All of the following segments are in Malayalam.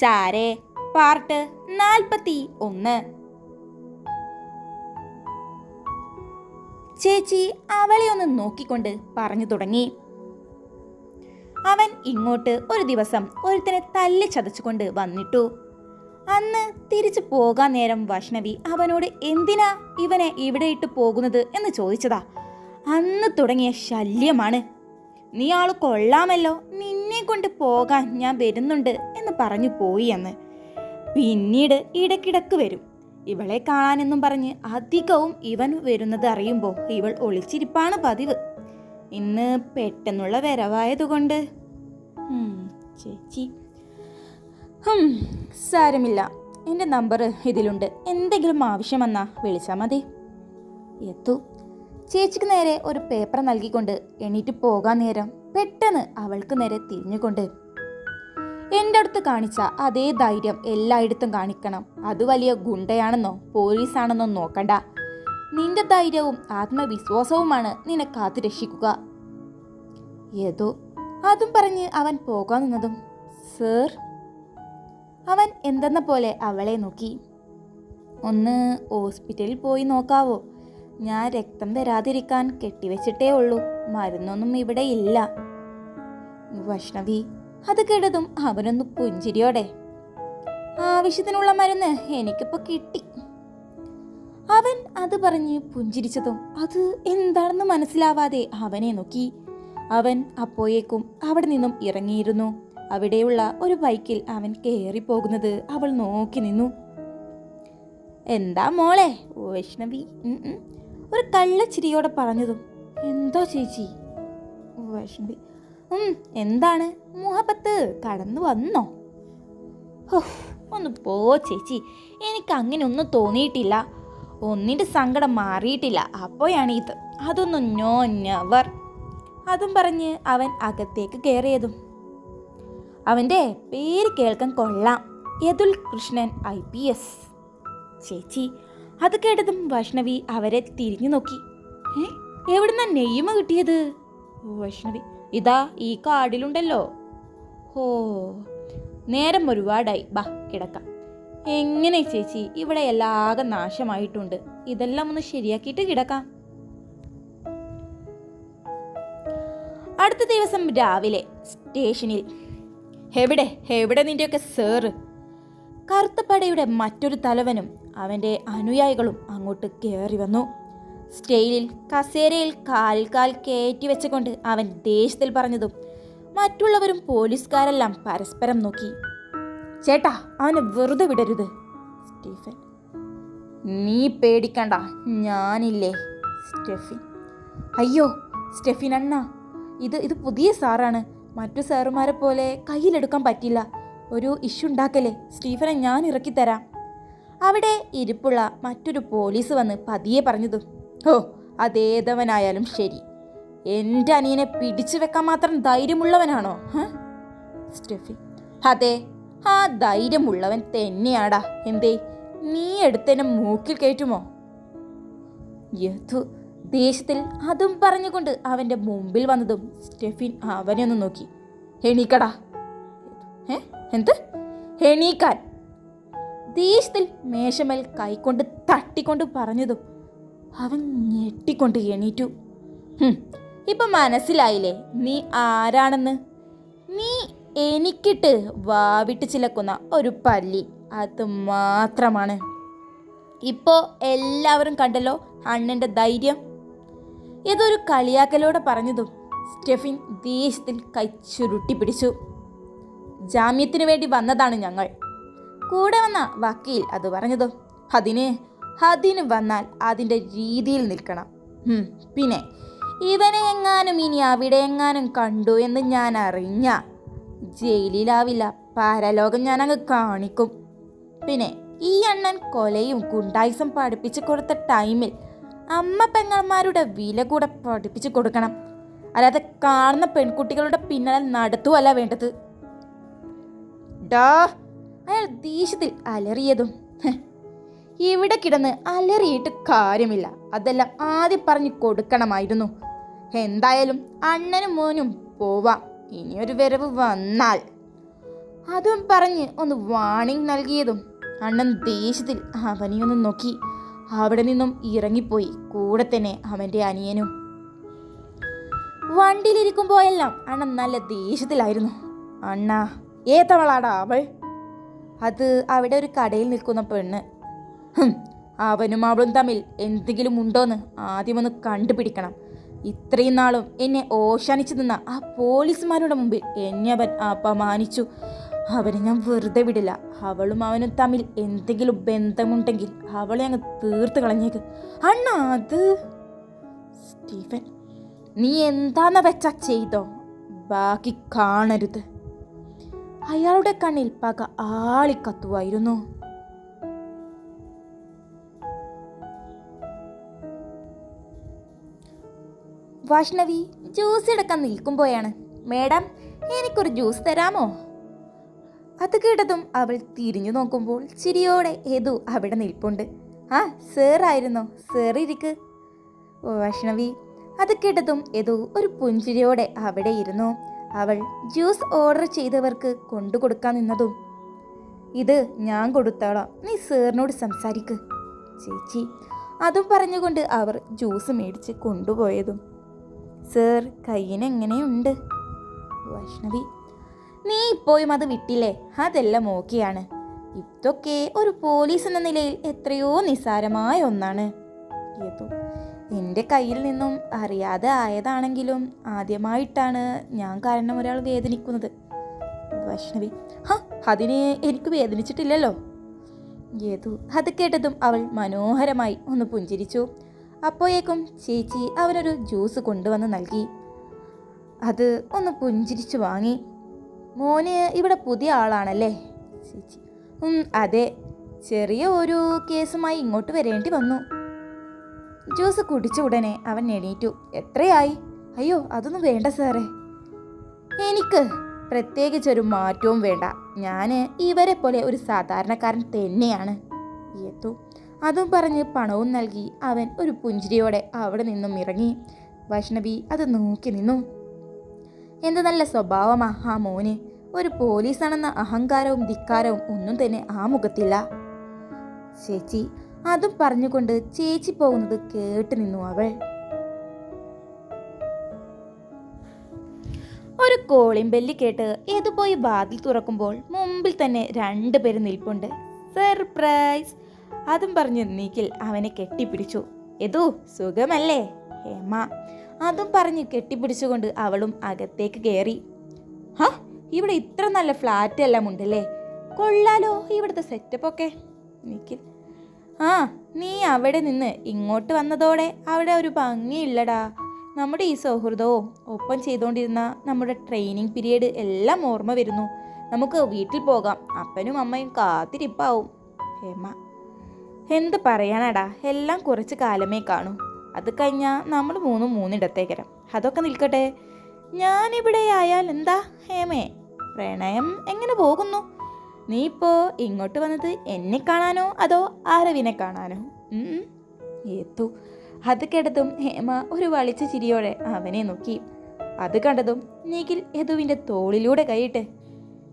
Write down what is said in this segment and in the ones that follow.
ചാരേ. പാർട്ട് നാൽപ്പത്തി ഒന്ന്. ചേച്ചി അവളെ ഒന്ന് നോക്കിക്കൊണ്ട് പറഞ്ഞു തുടങ്ങി. അവൻ ഇങ്ങോട്ട് ഒരു ദിവസം ഒരുത്തനെ തല്ലി ചതച്ചുകൊണ്ട് വന്നിട്ടു. അന്ന് തിരിച്ചു പോകാൻ നേരം വൈഷ്ണവി അവനോട് എന്തിനാ ഇവനെ ഇവിടെ ഇട്ട് പോകുന്നത് എന്ന് ചോദിച്ചതാ. അന്ന് തുടങ്ങിയ ശല്യമാണ്. നീ ആൾ കൊള്ളാമല്ലോ. നിന്നെ കൊണ്ട് പോകാൻ ഞാൻ വരുന്നുണ്ട് എന്ന് പറഞ്ഞു പോയി എന്ന്. പിന്നീട് ഇടക്കിടക്ക് വരും. ഇവളെ കാണാനെന്നും പറഞ്ഞ് അധികവും ഇവൻ വരുന്നത് അറിയുമ്പോൾ ഇവൾ ഒളിച്ചിരിപ്പാണ് പതിവ്. ഇന്ന് പെട്ടെന്നുള്ള വരവായതുകൊണ്ട്. ചേച്ചി. സാരമില്ല. എന്റെ നമ്പർ ഇതിലുണ്ട്. എന്തെങ്കിലും ആവശ്യം വന്നാ വിളിച്ചാൽ മതി. എത്തു? ചേച്ചിക്ക് നേരെ ഒരു പേപ്പർ നൽകിക്കൊണ്ട് എണീറ്റ് പോകാൻ നേരം പെട്ടെന്ന് അവൾക്ക് നേരെ തിരിഞ്ഞുകൊണ്ട് എന്റെ അടുത്ത് കാണിച്ച അതേ ധൈര്യം എല്ലായിടത്തും കാണിക്കണം. അത് വലിയ ഗുണ്ടയാണെന്നോ പോലീസാണെന്നോ നോക്കണ്ട. നിന്റെ ധൈര്യവും ആത്മവിശ്വാസവുമാണ് നിന്നെ കാത്തു രക്ഷിക്കുക. ഏതോ അതും പറഞ്ഞ് അവൻ പോകാൻ നിന്നതും. സർ അവൻ എന്തെന്ന പോലെ അവളെ നോക്കി. ഒന്ന് ഹോസ്പിറ്റലിൽ പോയി നോക്കാവോ? ഞാൻ രക്തം തരാതിരിക്കാൻ കെട്ടിവെച്ചിട്ടേ ഉള്ളൂ. മരുന്നൊന്നും ഇവിടെ ഇല്ല. വൈഷ്ണവി അത് കേട്ടതും അവനൊന്ന് പുഞ്ചിരിയോടെ. ആവശ്യത്തിനുള്ള മരുന്ന് എനിക്കിപ്പോ കിട്ടി. അവൻ അത് പറഞ്ഞ് പുഞ്ചിരിച്ചതും അത് എന്താണെന്ന് മനസ്സിലാവാതെ അവനെ നോക്കി. അവൻ അപ്പോയേക്കും അവിടെ നിന്നും ഇറങ്ങിയിരുന്നു. അവിടെയുള്ള ഒരു ബൈക്കിൽ അവൻ കയറി പോകുന്നത് അവൾ നോക്കി നിന്നു. എന്താ മോളെ? വൈഷ്ണവി. ഒരു കള്ളച്ചിരിയോടെ പറഞ്ഞതും എന്താ ചേച്ചി? വൈഷ്ണവി എന്താണ്? മുഹബത്ത് കടന്നു വന്നോ? ഒന്ന് പോ ചേച്ചി. എനിക്ക് അങ്ങനെ ഒന്നും തോന്നിയിട്ടില്ല. ഒന്നിന്റെ സങ്കടം മാറിയിട്ടില്ല. അപ്പോഴാണ് ഇത് അതൊന്നും നോ നെവർ അതും പറഞ്ഞ് അവൻ അകത്തേക്ക് കയറിയതും അവന്റെ പേര് കേൾക്കാൻ കൊള്ളാം. Yadul Krishnan I P S. ചേച്ചി അത് കേട്ടതും വൈഷ്ണവി അവരെ തിരിഞ്ഞു നോക്കി. ഏ എവിടുന്ന നെയ്മ കിട്ടിയത്? വൈഷ്ണവി ഇതാ ഈ കാടിലുണ്ടല്ലോ. ഹോ നേരം ഒരുപാടായി. ബാ കിടക്കാം. എങ്ങനെ ചേച്ചി? ഇവിടെ എല്ലാകെ നാശമായിട്ടുണ്ട്. ഇതെല്ലാം ഒന്ന് ശരിയാക്കിയിട്ട് കിടക്കാം. അടുത്ത ദിവസം രാവിലെ സ്റ്റേഷനിൽ. എവിടെ? എവിടെ നിന്റെയൊക്കെ സേറ് കറുത്തപ്പടയുടെ മറ്റൊരു തലവനും അവന്റെ അനുയായികളും അങ്ങോട്ട് കയറി വന്നു. സ്റ്റേജിൽ കസേരയിൽ കാലിൽ കാൽ കയറ്റി വെച്ചുകൊണ്ട് അവൻ ദേഷ്യത്തിൽ പറഞ്ഞതും മറ്റുള്ളവരും പോലീസുകാരെല്ലാം പരസ്പരം നോക്കി. ചേട്ടാ അവനെ വെറുതെ വിടരുത് സ്റ്റീഫൻ. നീ പേടിക്കണ്ട ഞാനില്ലേ സ്റ്റെഫിൻ. അയ്യോ സ്റ്റെഫിൻ അണ്ണ ഇത് ഇത് പുതിയ സാറാണ്. മറ്റു സാറുമാരെ പോലെ കയ്യിലെടുക്കാൻ പറ്റില്ല ഒരു ഇഷ്യൂ ഉണ്ടാക്കലേ സ്റ്റീഫനെ ഞാൻ ഇറക്കിത്തരാം. അവിടെ ഇരിപ്പുള്ള മറ്റൊരു പോലീസ് വന്ന് പതിയെ പറഞ്ഞതും ഓ അതേതവനായാലും ശരി. എന്റെ അനിയനെ പിടിച്ചു വെക്കാൻ മാത്രം ധൈര്യമുള്ളവനാണോ? സ്റ്റെഫി. അതെ ആ ധൈര്യമുള്ളവൻ തന്നെയാടാ. എന്തേ നീ എടുത്തതിനെ മൂക്കിൽ കയറ്റുമോ? യഥു ദേഷ്യത്തിൽ അതും പറഞ്ഞുകൊണ്ട് അവന്റെ മുമ്പിൽ വന്നതും സ്റ്റെഫിൻ അവനെ ഒന്ന് നോക്കി. എണീക്കടാ. ഏ എന്ത്? എണീക്കാൻ. ദേഷ്യത്തിൽ മേശമേൽ കൈകൊണ്ട് തട്ടിക്കൊണ്ട് പറഞ്ഞതും അവൻ ഞെട്ടിക്കൊണ്ട് എണീറ്റു. ഇപ്പം മനസ്സിലായില്ലേ? നീ ആരാണെന്ന്? നീ എനിക്കിട്ട് വാവിട്ട് ചിലക്കുന്ന ഒരു പല്ലി. അത് മാത്രമാണ്. ഇപ്പോൾ എല്ലാവരും കണ്ടല്ലോ അണ്ണന്റെ ധൈര്യം. ഇതൊരു കളിയാക്കലോടെ പറഞ്ഞതും സ്റ്റെഫിൻ ദേഷ്യത്തിൽ കൈ ചുരുട്ടി പിടിച്ചു. ജാമ്യത്തിന് വേണ്ടി വന്നതാണ് ഞങ്ങൾ. കൂടെ വന്ന വക്കീൽ അത് പറഞ്ഞതും. അതിന് അതിന് വന്നാൽ അതിന്റെ രീതിയിൽ നിൽക്കണം. പിന്നെ ഇവനെ എങ്ങാനും ഇനി അവിടെ എങ്ങാനും കണ്ടു എന്ന് ഞാൻ അറിഞ്ഞ ജയിലിലാവില്ല. പരലോകം ഞാൻ അങ്ങ് കാണിക്കും. പിന്നെ ഈ അണ്ണൻ കൊലയും ഗുണ്ടായിസം പഠിപ്പിച്ചു കൊടുത്ത ടൈമിൽ അമ്മ പെങ്ങന്മാരുടെ വില കൂടെ പഠിപ്പിച്ചു കൊടുക്കണം. അല്ലാതെ കാണുന്ന പെൺകുട്ടികളുടെ പിന്നാലെ നടത്തുവല്ല വേണ്ടത്. ഡാ അയാൾ ദേഷ്യത്തിൽ അലറിയതും "ഹ്, ഇവിടെ കിടന്ന് അലറിയിട്ട് കാര്യമില്ല. അതെല്ലാം ആദ്യം പറഞ്ഞു കൊടുക്കണമായിരുന്നു. എന്തായാലും അണ്ണനും മോനും പോവാം. ഇനിയൊരു വരവ് വന്നാൽ. അതും പറഞ്ഞ് ഒന്ന് വാണിംഗ് നൽകിയതും അണ്ണൻ ദേഷ്യത്തിൽ അവനെയൊന്ന് നോക്കി. അവിടെ നിന്നും ഇറങ്ങിപ്പോയി. കൂടെ തന്നെ അവന്റെ അനിയനും. വണ്ടിയിലിരിക്കുമ്പോഴെല്ലാം അണ്ണൻ നല്ല ദേഷ്യത്തിലായിരുന്നു. അണ്ണ ഏത്തവളാടാ അവൾ? അത് അവിടെ ഒരു കടയിൽ നിൽക്കുന്ന പെണ്ണ്. അവനും അവളും തമ്മിൽ എന്തെങ്കിലും ഉണ്ടോന്ന് ആദ്യമൊന്ന് കണ്ടുപിടിക്കണം. ഇത്രയും നാളും എന്നെ ഓശാനിച്ചു നിന്ന ആ പോലീസുമാരുടെ മുമ്പിൽ എന്നെ അവൻ അപമാനിച്ചു. അവനെ ഞാൻ വെറുതെ വിടില്ല. അവളും അവനും തമ്മിൽ എന്തെങ്കിലും ബന്ധമുണ്ടെങ്കിൽ അവളെ അങ്ങ് തീർത്ത് കളഞ്ഞേക്ക്. അണ്ണ അത് സ്റ്റീഫൻ നീ എന്താന്ന വെച്ചാ ചെയ്തോ? ബാക്കി കാണരുത്. അയാളുടെ കണ്ണിൽ പക ആളിക്കത്തുവായിരുന്നു. വൈഷ്ണവി ജ്യൂസ് എടുക്കാൻ നിൽക്കുമ്പോഴാണ്. മേഡം എനിക്കൊരു ജ്യൂസ് തരാമോ? അത് കേട്ടതും അവൾ തിരിഞ്ഞു നോക്കുമ്പോൾ ചിരിയോടെ ഏതു അവിടെ നിൽപ്പുണ്ട്. ആ സേറായിരുന്നു സേറിരിക്ക് വൈഷ്ണവി അത് കേട്ടതും ഏതോ ഒരു പുഞ്ചിരിയോടെ അവിടെ ഇരുന്നു. അവൾ ജ്യൂസ് ഓർഡർ ചെയ്തവർക്ക് കൊണ്ടു കൊടുക്കാൻ നിന്നതും ഇത് ഞാൻ കൊടുത്തോളാം. നീ സേറിനോട് സംസാരിക്ക്. ചേച്ചി അതും പറഞ്ഞുകൊണ്ട് അവർ ജ്യൂസ് മേടിച്ച് കൊണ്ടുപോയതും. സാർ കയ്യിനെങ്ങനെയുണ്ട്? വൈഷ്ണവി നീ ഇപ്പോഴും അത് വിട്ടില്ലേ? അതെല്ലാം ഓക്കെയാണ്. ഇതൊക്കെ ഒരു പോലീസ് എന്ന നിലയിൽ എത്രയോ നിസ്സാരമായ ഒന്നാണ്. ഏതോ എന്റെ കയ്യിൽ നിന്നും അറിയാതെ ആയതാണെങ്കിലും ആദ്യമായിട്ടാണ് ഞാൻ കാരണം ഒരാൾ വേദനിക്കുന്നത്. വൈഷ്ണവി ഹ അതിനെ എനിക്ക് വേദനിച്ചിട്ടില്ലല്ലോ. ഏതു അത് കേട്ടതും അവൾ മനോഹരമായി ഒന്ന് പുഞ്ചിരിച്ചു. അപ്പോഴേക്കും ചേച്ചി അവനൊരു ജ്യൂസ് കൊണ്ടുവന്ന് നൽകി. അത് ഒന്ന് പുഞ്ചിരിച്ചു വാങ്ങി. മോന് ഇവിടെ പുതിയ ആളാണല്ലേ? ചേച്ചി. അതെ. ചെറിയ ഒരു കേസുമായി ഇങ്ങോട്ട് വരേണ്ടി വന്നു. ജ്യൂസ് കുടിച്ച ഉടനെ അവൻ എണീറ്റു. എത്രയായി? അയ്യോ അതൊന്നും വേണ്ട സാറേ. എനിക്ക് പ്രത്യേകിച്ചൊരു മാറ്റവും വേണ്ട. ഞാൻ ഇവരെ പോലെ ഒരു സാധാരണക്കാരൻ തന്നെയാണ്. ഏത്തു അതും പറഞ്ഞ് പണവും നൽകി അവൻ ഒരു പുഞ്ചിരിയോടെ അവിടെ നിന്നും ഇറങ്ങി. വൈഷ്ണവി അത് നോക്കി നിന്നു. എന്ത് നല്ല സ്വഭാവമാ ആ മോന്. ഒരു പോലീസാണെന്ന അഹങ്കാരവും ധിക്കാരവും ഒന്നും തന്നെ ആ മുഖത്തില്ല. ചേച്ചി അതും പറഞ്ഞുകൊണ്ട് ചേച്ചി പോകുന്നത് കേട്ട് നിന്നു അവൾ. ഒരു കോളിം ബെല്ലി കേട്ട് ഏതു പോയി വാതിൽ തുറക്കുമ്പോൾ മുമ്പിൽ തന്നെ രണ്ടുപേരും നിൽപ്പുണ്ട്. സർപ്രൈസ്! അതും പറഞ്ഞ് നീക്കിൽ അവനെ കെട്ടിപ്പിടിച്ചു. എതു സുഖമല്ലേ? ഹേമ. അതും പറഞ്ഞ് കെട്ടിപ്പിടിച്ചുകൊണ്ട് അവളും അകത്തേക്ക് കയറി ഹ ഇവിടെ ഇത്ര നല്ല ഫ്ലാറ്റ് എല്ലാം ഉണ്ടല്ലേ? കൊള്ളാലോ ഇവിടുത്തെ സെറ്റപ്പ് ഒക്കെ നിഖിൽ ആ നീ അവിടെ നിന്ന് ഇങ്ങോട്ട് വന്നതോടെ അവിടെ ഒരു ഭംഗിയില്ലടാ. നമ്മുടെ ഈ സൗഹൃദവും ഒപ്പം ചെയ്തുകൊണ്ടിരുന്ന നമ്മുടെ ട്രെയിനിങ് പീരീഡ് എല്ലാം ഓർമ്മ വരുന്നു. നമുക്ക് വീട്ടിൽ പോകാം. അപ്പനും അമ്മയും കാത്തിരിപ്പാവും. ഹേമ എന്ത് പറയാനടാ? എല്ലാം കുറച്ച് കാലമേ കാണൂ. അത് കഴിഞ്ഞാൽ നമ്മൾ മൂന്നും മൂന്നിടത്തേക്കരം. അതൊക്കെ നിൽക്കട്ടെ. ഞാനിവിടെ ആയാൽ എന്താ? ഹേമേ പ്രണയം എങ്ങനെ പോകുന്നു? നീ ഇപ്പോ ഇങ്ങോട്ട് വന്നത് എന്നെ കാണാനോ അതോ ആരവിനെ കാണാനോ. ഏത്തു. അത് കേട്ടതും ഹേമ ഒരു വളിച്ച ചിരിയോടെ അവനെ നോക്കി. അത് കണ്ടതും നിഖിൽ യദുവിന്റെ തോളിലൂടെ കൈയിട്ട്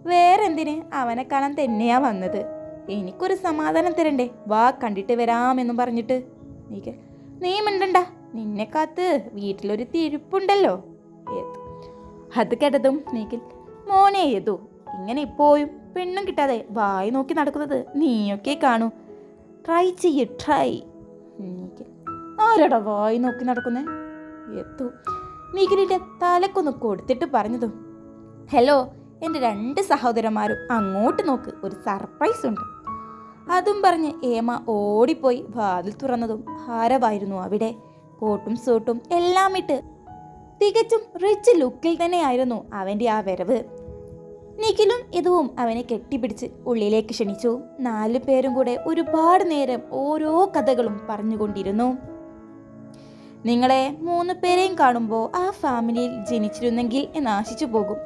വേറെന്തിന്? അവനെ കാണാൻ തന്നെയാ വന്നത്. എനിക്കൊരു സമാധാനം തരണ്ടേ? വാ കണ്ടിട്ട് വരാമെന്നും പറഞ്ഞിട്ട്. നീക്ക് നീ മിണ്ടണ്ട. നിന്നെ കാത്ത് വീട്ടിലൊരു തിരുപ്പുണ്ടല്ലോ. ഏതു? അത് കേട്ടതും നീക്കിൽ മോനെ ഏതു? ഇങ്ങനെ ഇപ്പോഴും പെണ്ണും കിട്ടാതെ വായി നോക്കി നടക്കുന്നത് നീയൊക്കെ കാണൂ. ട്രൈ ചെയ്യ് ട്രൈ നീക്കിൽ ആരാടാ വായി നോക്കി നടക്കുന്നേ? എത്തു നിഖിലിന്റെ തലക്കൊന്ന് കൊടുത്തിട്ട് പറഞ്ഞതും. ഹലോ എന്റെ രണ്ട് സഹോദരന്മാരും അങ്ങോട്ട് നോക്ക്. ഒരു സർപ്രൈസ് ഉണ്ട് അതും പറഞ്ഞ് ഏമ ഓടിപ്പോയി വാതിൽ തുറന്നതും ഹാരവായിരുന്നു അവിടെ. കോട്ടും സൂട്ടും എല്ലാം ഇട്ട് തികച്ചും റിച്ച് ലുക്കിൽ തന്നെയായിരുന്നു അവന്റെ ആ വരവ്. നിഖിലും ഇതുവും അവനെ കെട്ടിപ്പിടിച്ച് ഉള്ളിലേക്ക് ക്ഷണിച്ചു. നാലു പേരും കൂടെ ഒരുപാട് നേരം ഓരോ കഥകളും പറഞ്ഞുകൊണ്ടിരുന്നു. നിങ്ങളെ മൂന്ന് പേരെയും കാണുമ്പോൾ ആ ഫാമിലിയിൽ ജനിച്ചിരുന്നെങ്കിൽ എന്ന് ആശിച്ചു പോകും.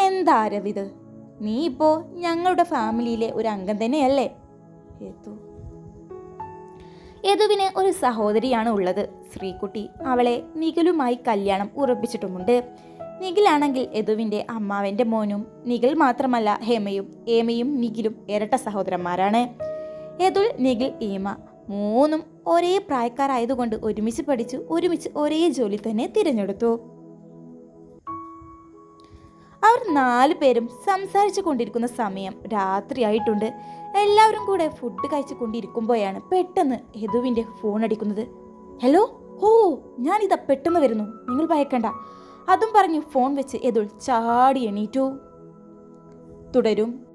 എന്താ രവിത് നീ ഇപ്പോൾ ഞങ്ങളുടെ ഫാമിലിയിലെ ഒരു അംഗം തന്നെയല്ലേ? യദു യദുവിന് ഒരു സഹോദരിയാണ് ഉള്ളത്. ശ്രീകുട്ടി അവളെ നിഖിലുമായി കല്യാണം ഉറപ്പിച്ചിട്ടുമുണ്ട്. നിഖിലാണെങ്കിൽ യദുവിന്റെ അമ്മാവന്റെ മോനും നിഖിൽ മാത്രമല്ല ഹേമയും ഏമയും നിഖിലും ഇരട്ട സഹോദരന്മാരാണ്. യദുൽ നിഖിൽ ഏമ മൂന്നും ഒരേ പ്രായക്കാരായതുകൊണ്ട് ഒരുമിച്ച് പഠിച്ചു ഒരുമിച്ച് ഒരേ ജോലി തന്നെ തിരഞ്ഞെടുത്തു. നാലു പേരും സംസാരിച്ചു കൊണ്ടിരിക്കുന്ന സമയം രാത്രിയായിട്ടുണ്ട്. എല്ലാവരും കൂടെ ഫുഡ് കഴിച്ചു കൊണ്ടിരിക്കുമ്പോഴാണ് പെട്ടെന്ന് യദുവിന്റെ ഫോൺ അടിക്കുന്നത്. ഹലോ ഓ ഞാനിതാ പെട്ടെന്ന് വരുന്നു. നിങ്ങൾ ഭയക്കണ്ട. അതും പറഞ്ഞു ഫോൺ വെച്ച് യദുൾ ചാടി എണീറ്റു. തുടരും.